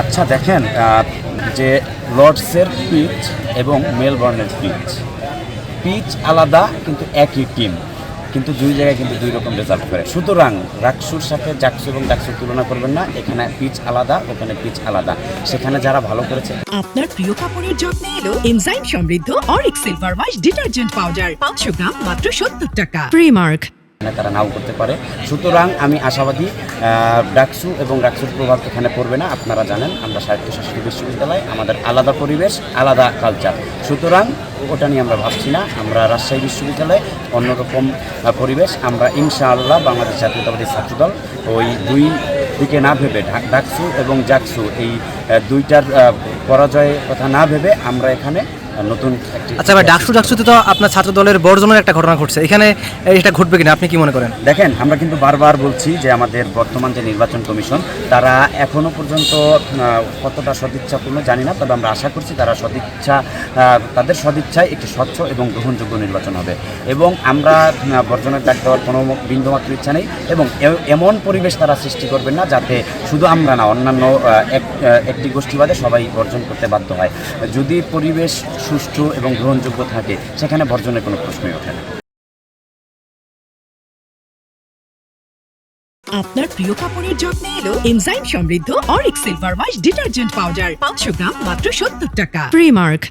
আচ্ছা দেখেন যে লর্ডসের পিচ এবং মেলবর্নের পিচ। পিচ আলাদা, কিন্তু একই টিম। কিন্তু দুই জায়গায় কিন্তু দুই রকম রেজাল্ট করে। সুতরাং রাকসুর সাথে জাকসু এবং ডাকসুর তুলনা করবেন না। এখানে পিচ আলাদা, ওখানে পিচ আলাদা। সেখানে যারা ভালো করেছে আপনার প্রিয় কাপড়ের যত্নে এলো এনজাইম সমৃদ্ধ অরিক সিলভার ওয়াশ ডিটারজেন্ট পাউডার পাঁচশো গ্রাম, মাত্র সত্তর টাকা। প্রিমার্ক তারা নাও করতে পারে। সুতরাং আমি আশাবাদী ডাকসু এবং ডাকসুর প্রভাব এখানে পড়বে না। আপনারা জানেন, আমরা স্বায়ত্তশাসিত বিশ্ববিদ্যালয়, আমাদের আলাদা পরিবেশ, আলাদা কালচার সুতরাং ওটা নিয়ে আমরা ভাবছি না। আমরা রাজশাহী বিশ্ববিদ্যালয়ে, অন্যরকম পরিবেশ। আমরা ইনশাআল্লাহ বাংলাদেশ জাতীয়তাবাদী ছাত্রদল ওই দুই দিকে না ভেবে ডাকসু এবং জাকসু এই দুইটার পরাজয়ের কথা না ভেবে আমরা এখানে নতুন আচ্ছা ভাই ডাকসু ডাকসুতে তো আপনার ছাত্র দলের বর্জনের একটা ঘটনা ঘটছে। এখানে এটা ঘটবে কিনা? আপনি কি মনে করেন? দেখেন আমরা কিন্তু বারবার বলছি যে আমাদের বর্তমান যে নির্বাচন কমিশন তারা এখনও পর্যন্ত কতটা সদিচ্ছাপূর্ণ জানি না তবে আমরা আশা করছি তারা সদিচ্ছা তাদের সদিচ্ছায় একটি স্বচ্ছ এবং গ্রহণযোগ্য নির্বাচন হবে। এবং আমরা বর্জনের ডাক দেওয়ার কোনো বিন্দুমাত্র ইচ্ছা নেই এবং এমন পরিবেশ তারা সৃষ্টি করবেন না যাতে শুধু আমরা না অন্যান্য একটি গোষ্ঠীবাদে সবাই বর্জন করতে বাধ্য হয়। যদি পরিবেশ সুষ্ঠু এবং গ্রহণযোগ্য থাকে সেখানে বর্জনের কোনো প্রশ্নই ওঠে না। আপনার প্রিয় কাপড়ের যত্নে এলো এনজাইম সমৃদ্ধ অরিক সিলভার ওয়াশ ডিটারজেন্ট পাউডার পাঁচশো গ্রাম মাত্র সত্তর টাকা। প্রিমার্ক